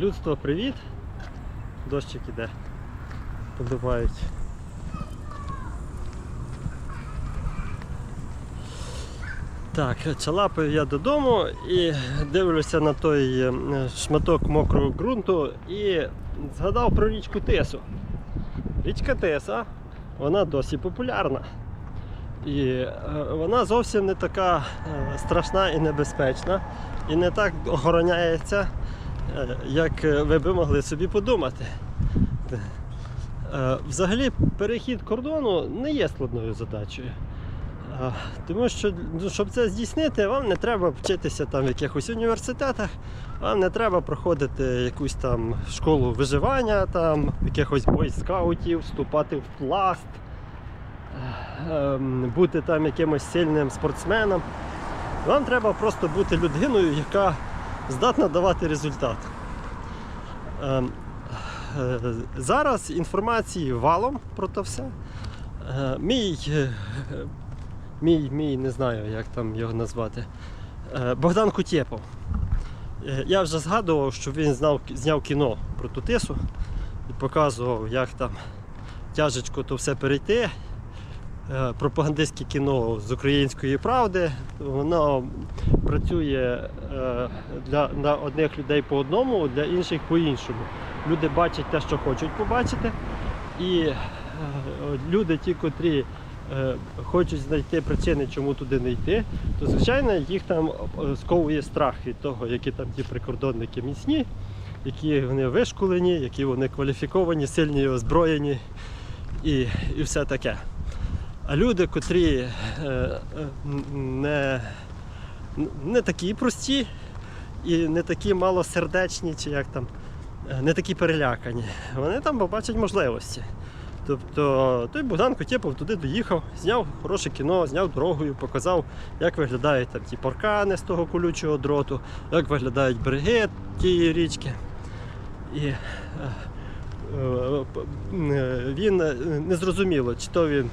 Людство, привіт. Дощик іде. Подувають. Так, чалапаю я додому і дивлюся на той е, шматок мокрого ґрунту і згадав про річку Тесу. Річка Теса, вона досі популярна. І е, вона зовсім не така е, страшна і небезпечна, і не так охороняється, як е, ви би могли собі подумати. Е, Взагалі, перехід кордону не є складною задачею. Е, Тому що, ну, щоб це здійснити, вам не треба вчитися там в якихось університетах, вам не треба проходити якусь там школу виживання, там, якихось бойскаутів, вступати в пласт, е, ем, бути там якимось сильним спортсменом. Вам треба просто бути людиною, яка здатна давати результат. Ем, е, Зараз інформації валом про те все. Е, Мій, е, мій, мій, не знаю, як там його назвати. Богдан Кутєпов. Я вже згадував, що він знав, зняв кіно про ту тису і показував, як там тяжечко то все перейти. Е, Пропагандистське кіно з української правди. Воно працює е, для, для одних людей по одному, для інших по іншому. Люди бачать те, що хочуть побачити. І е, люди, ті, котрі хочуть знайти причини, чому туди не йти, то звичайно їх там сковує страх від того, які там ті прикордонники міцні, які вони вишколені, які вони кваліфіковані, сильні і озброєні і, і все таке. А люди, котрі е, е, не, не такі прості і не такі малосердечні, чи як там, е, не такі перелякані, вони там побачать можливості. Тобто той Богдан Котєпов туди доїхав, зняв хороше кіно, зняв дорогою, показав, як виглядають там ті паркани з того колючого дроту, як виглядають береги тієї річки. І е, е, е, він е, не зрозуміло, чи то він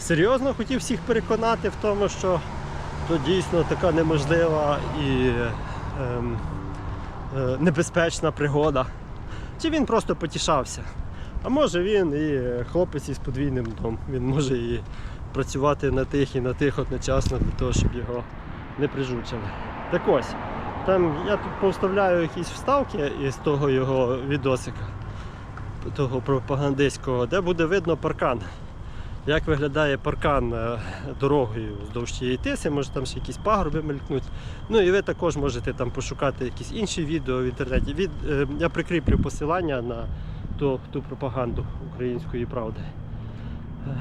серйозно хотів всіх переконати в тому, що то дійсно така неможлива і ем, е, небезпечна пригода. Чи він просто потішався? А може він і хлопець із подвійним дном. Він може і працювати на тих і на тих одночасно для того, щоб його не прижучили. Так ось, там я тут повставляю якісь вставки із того його відосика, того пропагандистського, де буде видно паркан. Як виглядає паркан е, дорогою вздовж цієї тиси, може там ще якісь пагорби мелькнуть. Ну і ви також можете там пошукати якісь інші відео в інтернеті. Від, е, я прикріплю посилання на ту, ту пропаганду української правди. Е,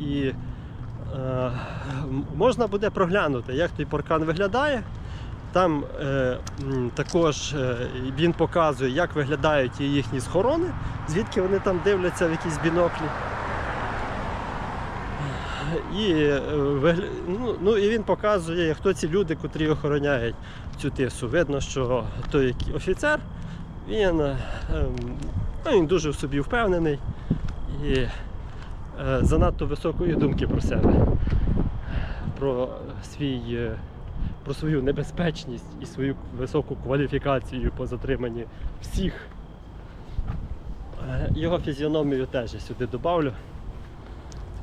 І е, можна буде проглянути, як той паркан виглядає. Там е, також е, він показує, як виглядають їхні схорони, звідки вони там дивляться в якісь біноклі. І, е, ну, ну, і він показує, хто ці люди, котрі охороняють цю тису. Видно, що той офіцер, він, е, ем, ну, він дуже в собі впевнений і е, занадто високої думки про себе, про, свій, про свою небезпечність і свою високу кваліфікацію по затриманні всіх. Його фізіономію теж сюди додавлю.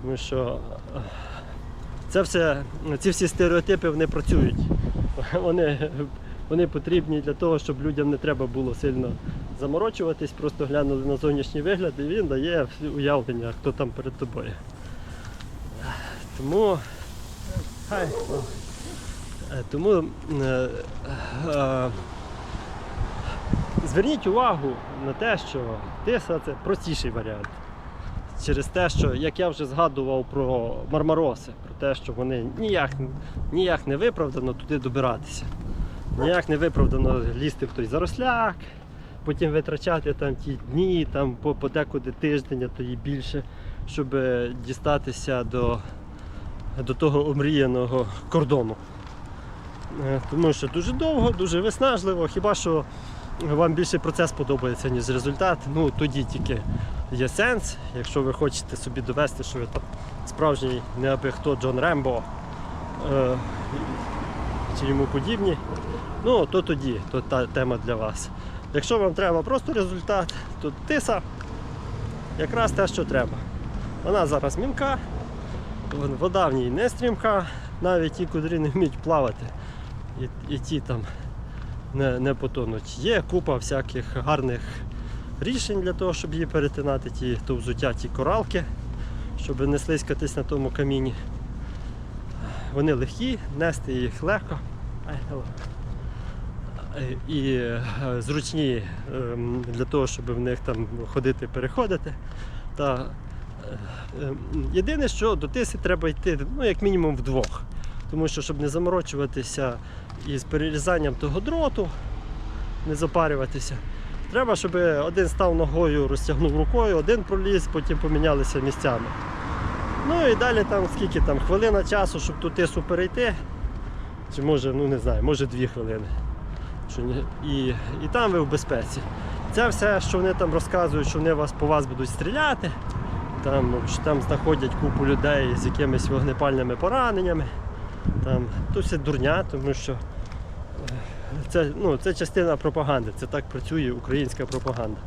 Тому що е, це все, ці всі стереотипи вони працюють. Вони, вони потрібні для того, щоб людям не треба було сильно заморочуватись, просто глянули на зовнішній вигляд і він дає уявлення, хто там перед тобою. Тому, хай, Е, тому е, е, зверніть увагу на те, що тиса це простіший варіант через те, що як я вже згадував про мармароси, про те, що вони ніяк, ніяк не виправдано туди добиратися. Ніяк не виправдано лізти в той заросляк, потім витрачати там ті дні, там по подекуди тиждень, а то і більше, щоб е, дістатися до, до того омріяного кордону. Е, Тому що дуже довго, дуже виснажливо, хіба що вам більше процес подобається, ніж результат, ну тоді тільки є сенс, якщо ви хочете собі довести, що ви там справжній не аби хто Джон Рембо, е, чи йому подібні, ну то тоді, то та тема для вас. Якщо вам треба просто результат, то тиса якраз те, що треба. Вона зараз мілка, вон- вода в ній не стрімка, навіть ті, котрі не вміють плавати, і, і ті там не, не потонуть. Є купа всяких гарних рішень для того, щоб її перетинати, ті, то взуття, ті коралки, щоб не слизькатись на тому каміні. Вони легкі, нести їх легко. Е, І е, зручні ем, для того, щоб в них там ходити, переходити. Та е, ем, єдине, що до тиси треба йти ну, як мінімум вдвох. Тому що, щоб не заморочуватися із перерізанням того дроту, не запарюватися. Треба, щоб один став ногою, розтягнув рукою, один проліз, потім помінялися місцями. Ну і далі там скільки там, хвилина часу, щоб ту тису перейти. Чи може, ну не знаю, може дві хвилини. І, і там ви в безпеці. Це все, що вони там розказують, що вони вас по вас будуть стріляти, там, що там знаходять купу людей з якимись вогнепальними пораненнями. Там, то все дурня, тому що це, ну, це частина пропаганди, це так працює українська пропаганда.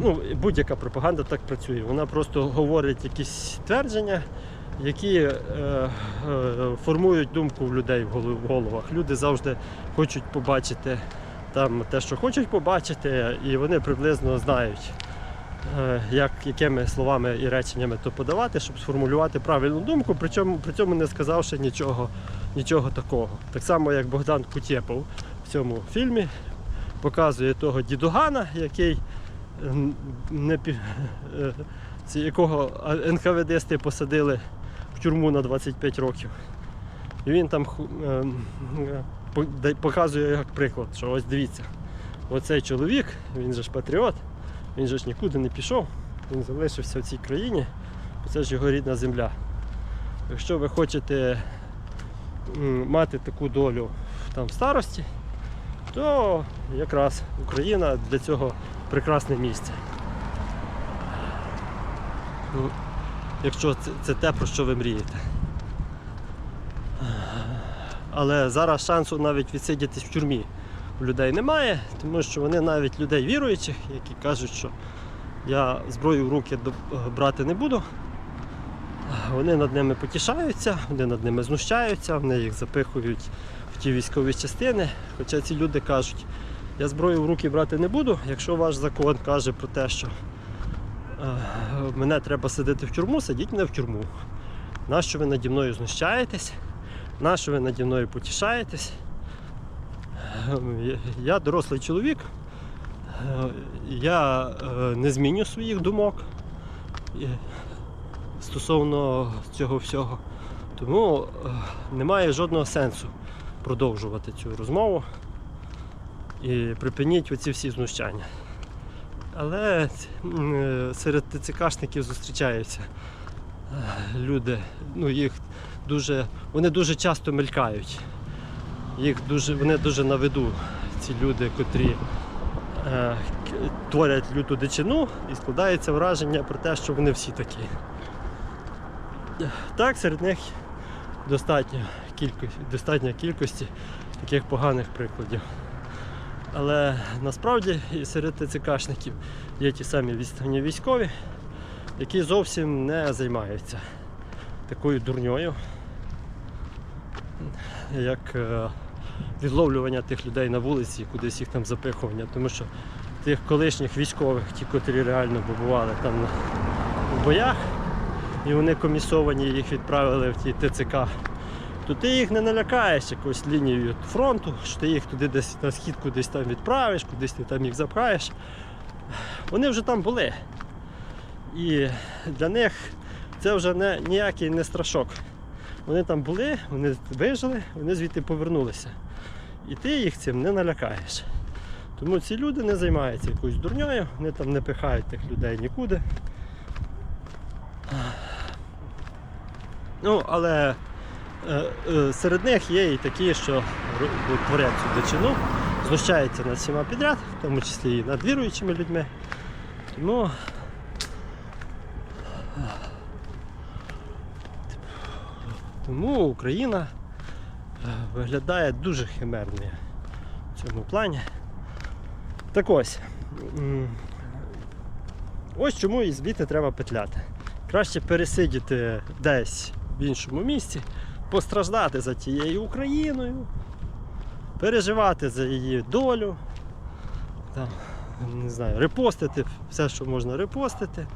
Ну, будь-яка пропаганда так працює. Вона просто говорить якісь твердження, які е, е, формують думку в людей в головах. Люди завжди хочуть побачити там те, що хочуть побачити, і вони приблизно знають, е, як, якими словами і реченнями то подавати, щоб сформулювати правильну думку, причому при цьому не сказавши нічого, нічого такого. Так само, як Богдан Кутєпов в цьому фільмі показує того дідугана, який не, е, якого НКВДсти посадили в тюрму на 25 років. І він там е, да- показує як приклад, що ось дивіться, оцей чоловік, він же ж патріот, він же ж нікуди не пішов, він залишився в цій країні, бо це ж його рідна земля. Якщо ви хочете мати таку долю там, в старості, то якраз Україна для цього прекрасне місце. Ну, Якщо це, це те, про що ви мрієте. Але зараз шансу навіть відсидітись в тюрмі у людей немає, тому що вони навіть людей віруючих, які кажуть, що я зброю в руки брати не буду. Вони над ними потішаються, вони над ними знущаються, вони їх запихують в ті військові частини. Хоча ці люди кажуть, я зброю в руки брати не буду, якщо ваш закон каже про те, що е, мене треба садити в тюрму, садіть мене в тюрму. Нащо ви наді мною знущаєтесь? Нащо ви наді мною потішаєтесь? Я- дорослий чоловік, е, я е, не зміню своїх думок стосовно цього всього. Тому е, немає жодного сенсу продовжувати цю розмову і припиніть оці всі знущання. Але е, серед ТЦКшників зустрічаються е, люди, ну їх дуже, вони дуже часто мелькають. Їх дуже, вони дуже на виду, ці люди, котрі е, творять люту дичину і складається враження про те, що вони всі такі. Так, серед них достатньо кількості, достатньо кількості таких поганих прикладів. Але насправді серед ТЦКшників є ті самі відстані військові, які зовсім не займаються такою дурньою, як е, відловлювання тих людей на вулиці, кудись їх там запихування. Тому що тих колишніх військових, ті, котрі реально побували там в боях, і вони комісовані, їх відправили в ті ТЦК, то ти їх не налякаєш якоюсь лінією фронту, що ти їх туди десь на схід кудись там відправиш, кудись ти там їх запхаєш. Вони вже там були. І для них це вже не, ніякий не страшок. Вони там були, вони вижили, вони звідти повернулися. І ти їх цим не налякаєш. Тому ці люди не займаються якоюсь дурньою, вони там не пихають тих людей нікуди. Ну, але е, е, серед них є і такі, що творять цю дичину, знущаються над всіма підряд, в тому числі і над віруючими людьми. Тому Тому Україна е, виглядає дуже химерно в цьому плані. Так ось. Ось чому і звідти треба петляти. Краще пересидіти десь в іншому місці, постраждати за тією Україною, переживати за її долю, там, не знаю, репостити все, що можна репостити,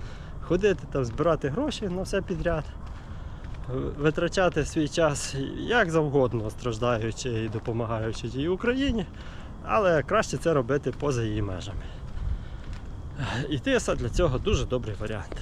ходити там, збирати гроші на все підряд, витрачати свій час як завгодно, страждаючи і допомагаючи тій Україні, але краще це робити поза її межами. І Тиса для цього дуже добрий варіант.